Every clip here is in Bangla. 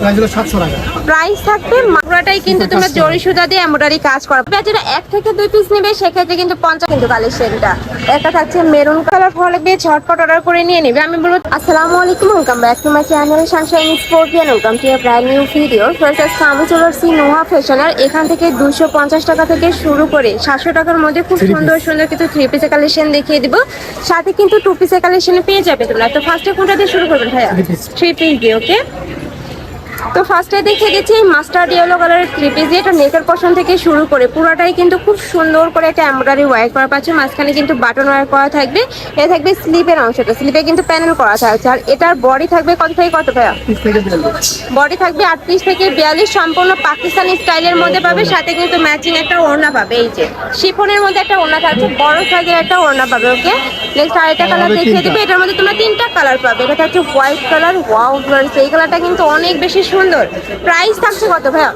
প্রাইস হলো সাতশো টাকা। প্রাইস থাকবে মাগুরাটাই কিন্তু তোমরা জরি সুতা দিয়ে এমব্রয়ডারি কাজ করা। যেটা এক থেকে দুই পিস নেবে সেক্ষেত্রে কিন্তু পঞ্চাশ কিন্তু কালেকশনটা। একটা থাকছে মেরুন কালার লাগবে ঝটপট অর্ডার করে নিয়ে নেবে। আমি বলব আসসালামু আলাইকুম welcome back to my channel Sunshine Sportian welcome to brand new video first আজকে আমি চলে আসছি নোহা ফ্যাশনার এখান থেকে দুশো পঞ্চাশ টাকা থেকে শুরু করে সাতশো টাকার মধ্যে খুব সুন্দর সুন্দর কিছু থ্রি পিসের কালেকশন দেখিয়ে দিব। সাথে কিন্তু টু পিসের কালেকশন পেয়ে যাবে তোমরা। তো ফার্স্টে কোনটা দিয়ে শুরু করবেন ভাইয়া? থ্রি পিস দিয়ে ওকে তো ফার্স্টে দেখিয়ে দিচ্ছি মাস্টার্ড ইয়েলো কালারের থ্রি পিস দিয়ে এটা নেকের পশন থেকে শুরু করে পুরোটাই কিন্তু খুব সুন্দর করে একটা এমব্রয়ডারি ওয়ার করা পাচ্ছে মাঝখানে কিন্তু বাটন ওয়ার করা থাকবে এটা থাকবে স্লিপের অংশটা স্লিপে কিন্তু প্যানেল করা থাকছে আর এটার বডি থাকবে কত থেকে কত ভাইয়া? বডি থাকবে আটত্রিশ থেকে বিয়াল্লিশ সম্পূর্ণ পাকিস্তানি স্টাইলের মধ্যে পাবে সাথে কিন্তু ম্যাচিং একটা ওড়না পাবে এই যে। শিফনের মধ্যে একটা ওড়না থাকছে বড় সাইজের একটা ওড়না পাবে ওকে নেক্সট আরেকটা কালার দেখিয়ে তিনটা। দিবে এটার মধ্যে তোমরা তিনটা কালার পাবে এটা হচ্ছে হোয়াইট কালার ওয়াও এই কালারটা কিন্তু অনেক বেশি সুন্দর। প্রাইস থাকছে কত ভাইয়া?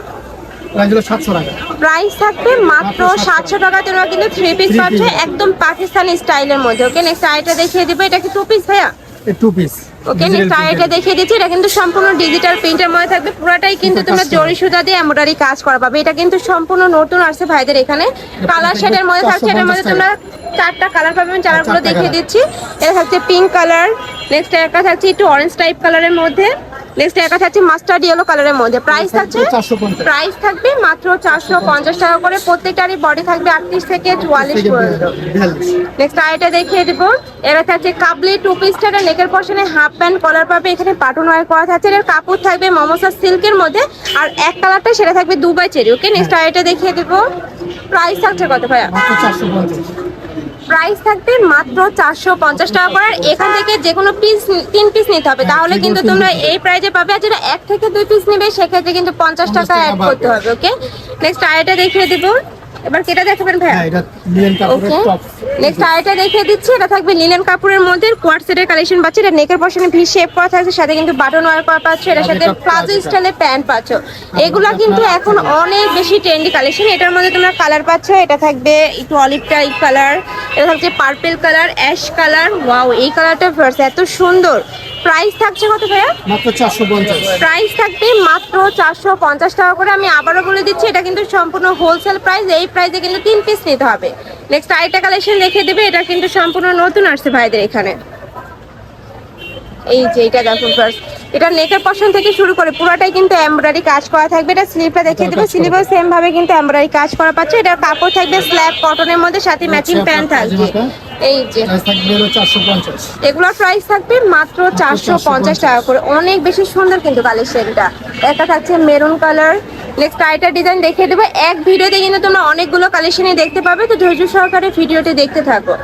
প্রাইস থাকবে মাত্র সাতশো। টাকা। তোমরা কিন্তু থ্রি পিস পাচ্ছ একদম পাকিস্তানি স্টাইলের মধ্যে ওকে নেক্সট আরেকটা দেখিয়ে দিবে। এটা কি টু পিস ভাইয়া? টু পিস ওকে নেক্সট দেখিয়ে দিচ্ছি। এটা কিন্তু সম্পূর্ণ ডিজিটাল প্রিন্টের মধ্যে থাকবে। পুরোটাই কিন্তু তোমরা জরি সুতা দিয়ে এমব্রয়ডারি কাজ করা পাবে। এটা কিন্তু সম্পূর্ণ নতুন আসছে ভাইদের এখানে। কালার শেডের মধ্যে থাকছে। এটার মধ্যে তোমরা চারটা কালার পাবে। আমি কালারগুলো দেখিয়ে দিচ্ছি। এটা থাকছে পিঙ্ক কালার নেক্সট একটা থাকছে একটু অরেঞ্জ টাইপ কালারের মধ্যে। নেক্সট একটা থাকছে মাস্টার্ড ইয়েলো কালারের মধ্যে। প্রাইস থাকছে পঞ্চাশ। প্রাইস থাকবে মাত্র চারশো পঞ্চাশ টাকা করে। প্রত্যেকটারই বডি থাকবে আটত্রিশ থেকে চুয়াল্লিশ পর্যন্ত। নেক্সট আইটা দেখিয়ে দিব। এরা থাকছে কাবলি টু পিসটা নেকের পশনে হাফ প্যান্ট কলার পাবে। এখানে পাটন ওয়ার করা থাকছে। এর কাপড় থাকবে মমসা সিল্কের মধ্যে। আর এক কালারটা সেটা থাকবে দুবাই চেরি ওকে নেক্সট আইটা দেখিয়ে দিব। প্রাইস থাকছে কত ভাইয়া? প্রাইস থাকবে মাত্র চারশো পঞ্চাশ টাকা করার এখান থেকে যে কোনো পিস তিন পিস নিতে হবে। হ্যাঁ, তাহলে কিন্তু তোমরা এই প্রাইজে পাবে। আর যেটা এক থেকে দুই পিস নেবে সেক্ষেত্রে কিন্তু পঞ্চাশ টাকা টাকা অ্যাড করতে হবে ওকে নেক্সট আয়টা দেখিয়ে দিব। এবার কেটা দেখাবেন ভাইয়া হ্যাঁ এটা লিলেন কাপড়ের টপ নেক্সট দেখিয়ে দিচ্ছি এটা থাকবে লিনেন কাপড়ের মধ্যে কোয়ার সেটের কালেকশন পাচ্ছে এটা নেকের পশনে ভি শেপ করা থাকছে সাথে কিন্তু বাটন ওয়ার করা পাচ্ছ এটার সাথে প্লাজো স্টাইলের প্যান্ট পাচ্ছ। এগুলা কিন্তু এখন অনেক বেশি ট্রেন্ডি কালেকশন এটার মধ্যে তোমরা কালার পাচ্ছ এটা থাকবে একটু অলিভ টাইপ কালার এটা থাকছে purple colour ash colour wow এই কালারটা এত সুন্দর। প্রাইস থাকছে কত ভাইয়া? মাত্র চারশো পঞ্চাশ। প্রাইস থাকবে মাত্র চারশো পঞ্চাশ টাকা করে। আমি আবারও বলে দিচ্ছি এটা কিন্তু সম্পূর্ণ হোলসেল প্রাইস এই প্রাইসে কিন্তু তিন পিস নিতে হবে। নেক্সট আরেকটা কালেকশন দেখে দেবে এটা কিন্তু সম্পূর্ণ নতুন আসছে ভাইদের এখানে। এই যে এটা দেখুন ফার্স্ট এটা নেকের পশন থেকে শুরু করে পুরোটাই কিন্তু এমব্রয়ডারি কাজ করা থাকবে। এটা স্লিপটা দেখিয়ে দেবে। স্লিপও সেম ভাবে কিন্তু এমব্রয়ডারি কাজ করা পাচ্ছে। এটার কাপড় থাকবে স্ল্যাব কটনের মধ্যে সাথে ম্যাচিং আচ্ছা, প্যান্ট থাকবে। পাজামাটা? এই যে। প্রাইস থাকবে হলো চারশো পঞ্চাশ। এগুলোর প্রাইস থাকবে মাত্র চারশো পঞ্চাশ টাকা করে। অনেক বেশি সুন্দর কিন্তু কালেকশনটা। একটা থাকছে মেরুন কালার নেক্সট আইটা ডিজাইন দেখিয়ে দেবো। এক ভিডিওতে কিন্তু তোমরা অনেকগুলো কালেকশনই দেখতে পাবে। তো ধৈর্য সহকারে ভিডিওটি দেখতে থাকো।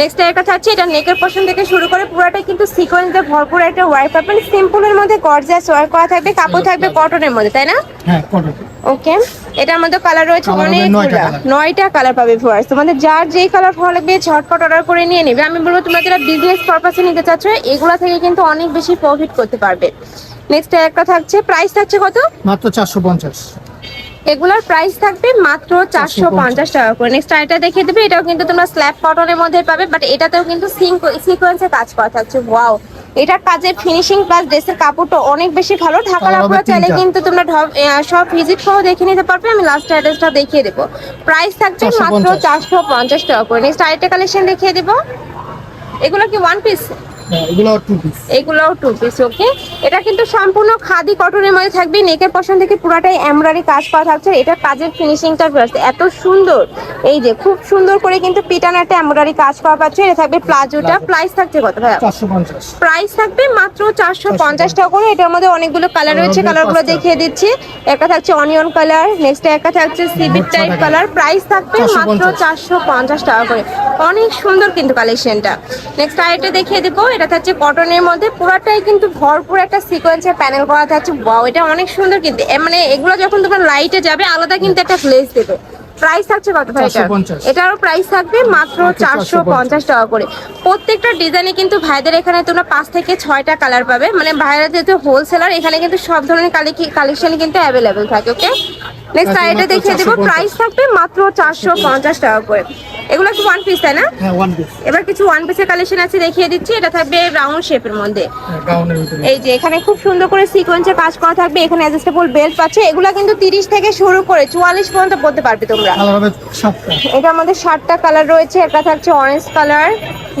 নেক্সট একটা থাকছে এটা নেকের পশন থেকে শুরু করে পুরোটাই কিন্তু সিকোয়েন্স ভরপুর একটা ওয়ার পাবেন সিম্পলের মধ্যে গর্জাস ওয়ার করা থাকবে কাপড় থাকবে কটনের মধ্যে তাই না? হ্যাঁ কটন ওকে এটার মধ্যে কালার রয়েছে অনেকগুলো। নয়টা নয়টা কালার পাবে ভিউয়ার্স তোমাদের যার যেই কালার ভালো লাগবে ঝটপট অর্ডার করে নিয়ে নেবে। আমি বলব তোমরা যারা বিজনেস পারপাসে নিতে চাচ্ছ এগুলা থেকে কিন্তু অনেক বেশি প্রফিট করতে পারবে। নেক্সট একটা থাকছে প্রাইস থাকছে কত? মাত্র চারশো পঞ্চাশ। এগুলোর প্রাইস থাকবে মাত্র চারশো পঞ্চাশ। টাকা করে। নেক্সট আরেকটা দেখিয়ে দেবে এটাও কিন্তু তোমরা স্ল্যাব কটনের মধ্যে পাবে বাট এটাতেও কিন্তু সিকোয়েন্সে কাজ করা থাকছে। ওয়াও এটার কাজের ফিনিশিং প্লাস ড্রেসের কাপড়টা অনেক বেশি ভালো। ঢাকার হবে চাইলে কিন্তু তোমরা সব ভিজিট সহ দেখে নিতে পারবে। আমি লাস্ট অ্যাড্রেসটা দেখিয়ে দেবো। প্রাইস 450 মাত্র চারশো পঞ্চাশ টাকা করে। নেক্সট আরেকটা কালেকশন দেখিয়ে দেবো। এগুলো কি ওয়ান পিস এগুলোও টু পিস ওকে এটা কিন্তু সম্পূর্ণ খাদি কটনের মধ্যে থাকবে। নেকের পশন থেকে পুরাটাই এমব্রয়ডারি কাজ করা থাকছে। এটা কাজের ফিনিশিংটা এত সুন্দর। এই যে খুব সুন্দর করে কিন্তু পিটানো একটা এমব্রয়ডারি কাজ করা পাচ্ছে। এটা থাকবে প্লাজোটা। প্রাইস থাকছে কত পঞ্চাশ। প্রাইস থাকবে মাত্র চারশো পঞ্চাশ টাকা করে। এটার মধ্যে অনেকগুলো কালার রয়েছে। কালারগুলো দেখিয়ে দিচ্ছি। একটা থাকছে অনিয়ন কালার নেক্সট একটা থাকছে সিভিট টাইপ কালার প্রাইস থাকবে মাত্র চারশো পঞ্চাশ। টাকা করে। অনেক সুন্দর কিন্তু কালেকশনটা নেক্সট আরেকটা দেখিয়ে দেবো। এটা থাকছে কটনের মধ্যে। পুরাটাই কিন্তু ভরপুর একটা সিকোয়েন্সের প্যানেল করা থাকছে। ওয়াও এটা অনেক সুন্দর কিন্তু। মানে এগুলো যখন তোমার লাইটে যাবে আলাদা কিন্তু একটা ফ্লেস দেবে। প্রাইস থাকছে কত ভাই এটা 450 এটারও প্রাইস থাকবে মাত্র মাত্র চারশো পঞ্চাশ। টাকা করে। প্রত্যেকটা ডিজাইনে কিন্তু ভাইদের এখানে তোমরা পাঁচ থেকে ছয়টা কালার পাবে। মানে ভাইরা যেহেতু হোলসেলার এখানে কিন্তু সব ধরনের কালেকশনই কিন্তু অ্যাভেলেবেল থাকে ওকে নেক্সট আচ্ছা, এটা মাত্র দেখিয়ে দেবো। প্রাইস থাকবে মাত্র চারশো পঞ্চাশ টাকা করে। এগুলো একটু ওয়ান পিস তাই না? হ্যাঁ ওয়ান এবার কিছু ওয়ান পিসের কালেকশন আছে দেখিয়ে দিচ্ছি। এটা থাকবে রাউন্ড শেপের মধ্যে। এই যে এখানে খুব সুন্দর করে সিকোয়েন্সের কাজ করা থাকবে। এখানে অ্যাডজাস্টেবল বেল্ট পাচ্ছে। এগুলো কিন্তু তিরিশ থেকে শুরু করে চুয়াল্লিশ পর্যন্ত পড়তে পারবে তোমরা। এটার মধ্যে সাতটা। কালার রয়েছে। একটা থাকছে অরেঞ্জ কালার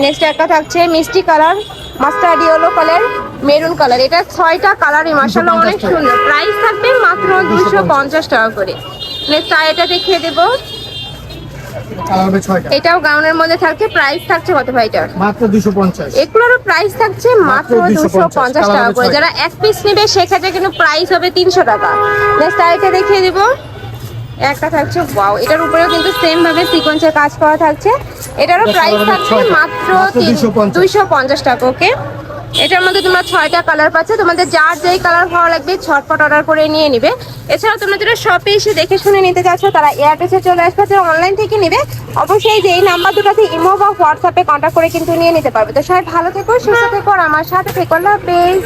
নেক্সট একটা থাকছে মিষ্টি colour mustard yellow colour maroon colour এটা ছয়টা কালারই মাসাল্লাহ অনেক সুন্দর। প্রাইস থাকবে মাত্র দুশো পঞ্চাশ। টাকা করে। নেক্সট এটা দেখিয়ে দেবো। এটাও গাউনের মধ্যে থাকছে। প্রাইস থাকছে কত ভাইটার মাত্র দুশো পঞ্চাশ। এগুলোরও প্রাইস থাকছে মাত্র মাত্র দুশো 250 পঞ্চাশ টাকা করে। যারা এক পিস নেবে সেক্ষেত্রে কিন্তু প্রাইস হবে তিনশো টাকা। নেক্সট আরেকটা দেখিয়ে দিব। একটা থাকছে ওয়াও এটার উপরেও কিন্তু সেম ভাবে সিকোয়েন্সের কাজ করা থাকছে। এটারও প্রাইস থাকছে মাত্র মাত্র 250 দুইশো পঞ্চাশ। টাকা ওকে এটার মধ্যে তোমরা ছয়টা কালার পাচ্ছ তোমাদের যার যেই কালার ভালো লাগবে ছটপট অর্ডার করে নিয়ে নিবে। এছাড়াও তোমরা যারা শপে এসে দেখে শুনে নিতে চাচ্ছ তারা এয়ারটেসে চলে আসবে যারা অনলাইন থেকে নিবে। অবশ্যই যে এই নাম্বার দুটাতে ইমো বা হোয়াটসঅ্যাপে কন্ট্যাক্ট করে কিন্তু নিয়ে নিতে পারবে। তো সবাই ভালো থেকো সুস্থ থেকো আর আমার সাথে থেকো আল্লাহ হাফেজ।